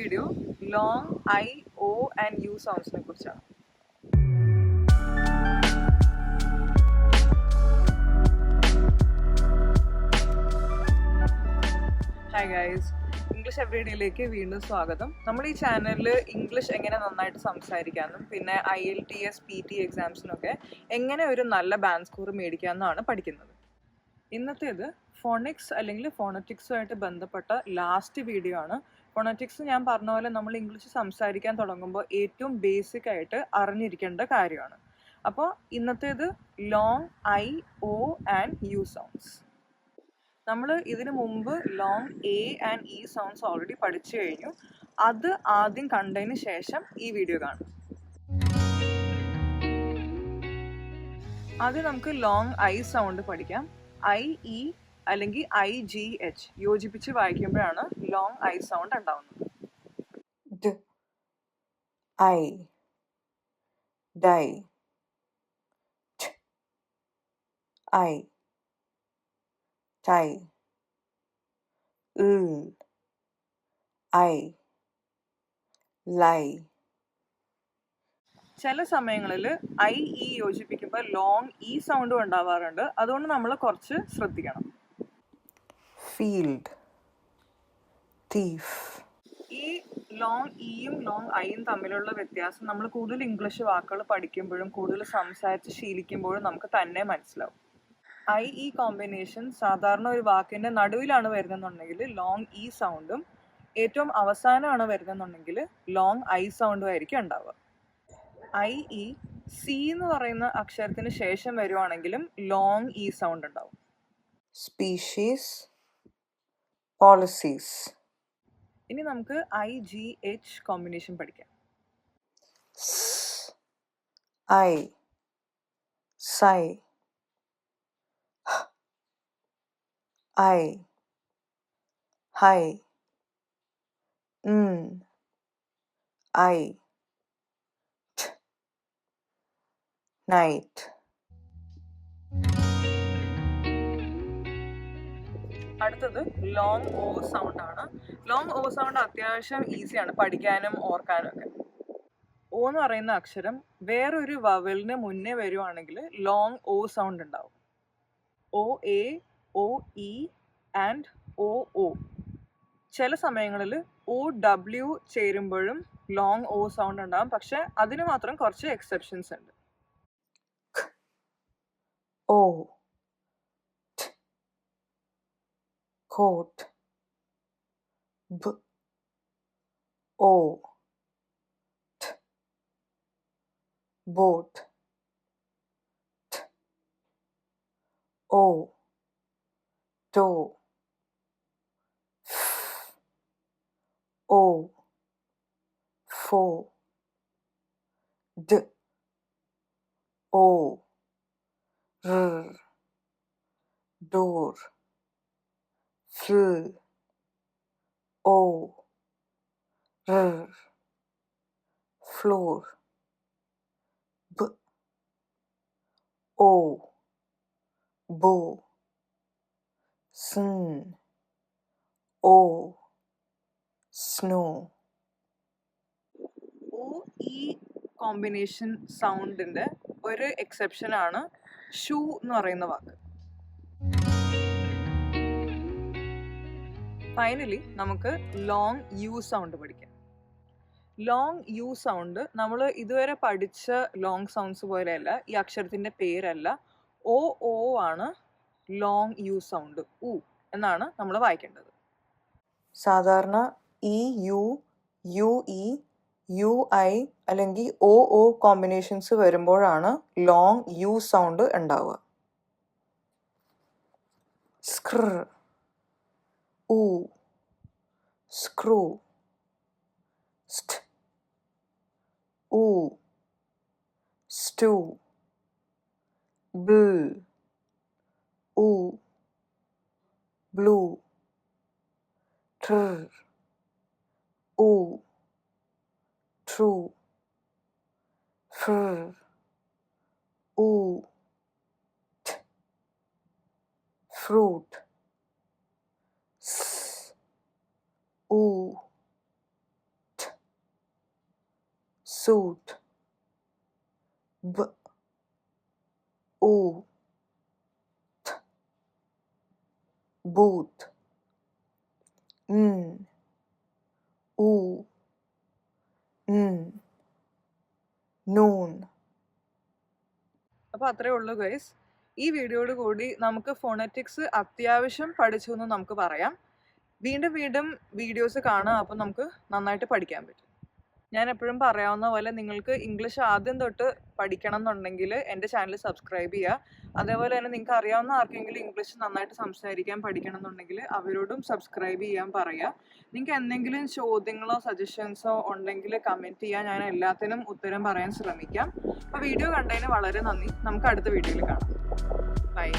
Video long I O and U സൗണ്ട്സിനെ കുറിച്ചാണ്. Hi guys English എവറിഡേയിലേക്ക് വീണ്ടും സ്വാഗതം. നമ്മൾ ഈ ചാനലിൽ ഇംഗ്ലീഷ് എങ്ങനെ നന്നായിട്ട് സംസാരിക്കാമെന്നും പിന്നെ I L T S P T എക്സാംസിനൊക്കെ എങ്ങനെ ഒരു നല്ല ബാൻഡ് സ്കോർ മേടിക്കാമെന്നാണ് പഠിക്കുന്നത്. ഇന്നത്തേത് ഫോണിക്സ് അല്ലെങ്കിൽ ഫോണറ്റിക്സുമായിട്ട് ബന്ധപ്പെട്ട ലാസ്റ്റ് വീഡിയോ ആണ്. ഫോണറ്റിക്സ് ഞാൻ പറഞ്ഞ പോലെ നമ്മൾ ഇംഗ്ലീഷ് സംസാരിക്കാൻ തുടങ്ങുമ്പോൾ ഏറ്റവും ബേസിക് ആയിട്ട് അറിഞ്ഞിരിക്കേണ്ട കാര്യമാണ്. അപ്പോൾ ഇന്നത്തേത് long I O and U sounds നമ്മൾ ഇതിനു മുമ്പ് long A and E sounds already പഠിച്ചു കഴിഞ്ഞു. അത് ആദ്യം കണ്ടതിന് ശേഷം ഈ വീഡിയോ കാണും. ആദ്യം നമുക്ക് ലോങ് ഐ സൗണ്ട് പഠിക്കാം. ഐ ഇ അല്ലെങ്കിൽ ഐ ജി എച്ച് യോജിപ്പിച്ച് വായിക്കുമ്പോഴാണ് ലോങ് ഐ സൗണ്ട് ഉണ്ടാവുന്നത്. I i die tie i lie ചില സമയങ്ങളിൽ ഐ ഇ യോജിപ്പിക്കുമ്പോൾ ലോങ് ഇ സൗണ്ടും ഉണ്ടാവാറുണ്ട്. അതുകൊണ്ട് നമ്മൾ കുറച്ച് ശ്രദ്ധിക്കണം. Field. Thief. ഈ ലോങ് ഇയും ലോങ് ഐയും തമ്മിലുള്ള വ്യത്യാസം നമ്മൾ കൂടുതൽ ഇംഗ്ലീഷ് വാക്കുകൾ പഠിക്കുമ്പോഴും കൂടുതൽ സംസാരിച്ച് ശീലിക്കുമ്പോഴും നമുക്ക് തന്നെ മനസ്സിലാവും. ഐ ഇ കോമ്പിനേഷൻ സാധാരണ ഒരു വാക്കിന്റെ നടുവിലാണ് വരുന്നെന്നുണ്ടെങ്കിൽ ലോങ് ഇ സൗണ്ടും ഏറ്റവും അവസാനമാണ് വരുന്നെന്നുണ്ടെങ്കിൽ ലോങ് ഐ സൗണ്ടും ആയിരിക്കും ഉണ്ടാവുക. ഐ ഇ സി എന്ന് പറയുന്ന അക്ഷരത്തിന് ശേഷം വരുവാണെങ്കിലും ലോങ് ഇ സൗണ്ട് ഉണ്ടാവും. Species. Policies. ഇനി നമുക്ക് ഐ ജി എച്ച് കോമ്പിനേഷൻ പഠിക്കാം. S i sigh i. Hi n അടുത്തത് ലോങ് ഓ സൗണ്ട് ആണ്. ലോങ് ഓ സൗണ്ട് അത്യാവശ്യം ഈസിയാണ് പഠിക്കാനും ഓർക്കാനും ഒക്കെ. ഓ എന്ന് പറയുന്ന അക്ഷരം വേറൊരു വവലിന് മുന്നേ വരുവാണെങ്കിൽ ലോങ് ഓ സൗണ്ട് ഉണ്ടാവും. O A O E and O O ചില സമയങ്ങളിൽ ഒ ഡബ്ല്യു ചേരുമ്പോഴും ലോങ് ഓ സൗണ്ട് ഉണ്ടാവും. പക്ഷെ അതിന് മാത്രം കുറച്ച് എക്സെപ്ഷൻസ് ഉണ്ട്. O. coat b o t boat t o toe f o four d o r door fill o r floor b o bo sun o snow o ഈ combination സൗണ്ടിന്റെ ഒരു exception ആണ് ഷൂ എന്ന് പറയുന്ന വാക്ക്. Finally നമുക്ക് long U sound പഠിക്കാം. Long U sound നമ്മൾ ഇതുവരെ പഠിച്ച ലോങ് സൗണ്ട്സ് പോലെയല്ല ഈ അക്ഷരത്തിന്റെ പേരല്ല. ഓ ഓ ആണ് ലോങ് യു സൗണ്ട് ഉ എന്നാണ് നമ്മൾ വായിക്കേണ്ടത്. സാധാരണ E U U E U I അല്ലെങ്കിൽ ഒ ഒ കോമ്പിനേഷൻസ് വരുമ്പോഴാണ് ലോങ് യു സൗണ്ട് ഉണ്ടാവുക. സ്ക്ര oo screw st. Oo stew boo oo blue tr. Oo true fr. Oo t. Fruit. Suit b u t booth n u n noon അപ്പോൾ അത്രേ ഉള്ളൂ guys ഈ വീഡിയോയോട് കൂടി നമുക്ക് phonetics അത്യാവശ്യം പഠിച്ചു എന്ന് നമുക്ക് പറയാം. വീണ്ടും വീണ്ടും വീഡിയോസ് കാണാം. അപ്പം നമുക്ക് നന്നായിട്ട് പഠിക്കാൻ പറ്റും. ഞാൻ എപ്പോഴും പറയാവുന്ന പോലെ നിങ്ങൾക്ക് ഇംഗ്ലീഷ് ആദ്യം തൊട്ട് പഠിക്കണം എന്നുണ്ടെങ്കിൽ എന്റെ ചാനൽ സബ്സ്ക്രൈബ് ചെയ്യുക. അതേപോലെ തന്നെ നിങ്ങൾക്ക് അറിയാവുന്ന ആർക്കെങ്കിലും ഇംഗ്ലീഷ് നന്നായിട്ട് സംസാരിക്കാൻ പഠിക്കണം എന്നുണ്ടെങ്കിൽ അവരോടും സബ്സ്ക്രൈബ് ചെയ്യാൻ പറയുക. നിങ്ങൾക്ക് എന്തെങ്കിലും ചോദ്യങ്ങളോ സജഷൻസോ ഉണ്ടെങ്കിൽ കമന്റ് ചെയ്യാൻ ഞാൻ എല്ലാത്തിനും ഉത്തരം പറയാൻ ശ്രമിക്കാം. അപ്പോൾ വീഡിയോ കണ്ടതിന് വളരെ നന്ദി. നമുക്ക് അടുത്ത വീഡിയോയിൽ കാണാം. ബൈ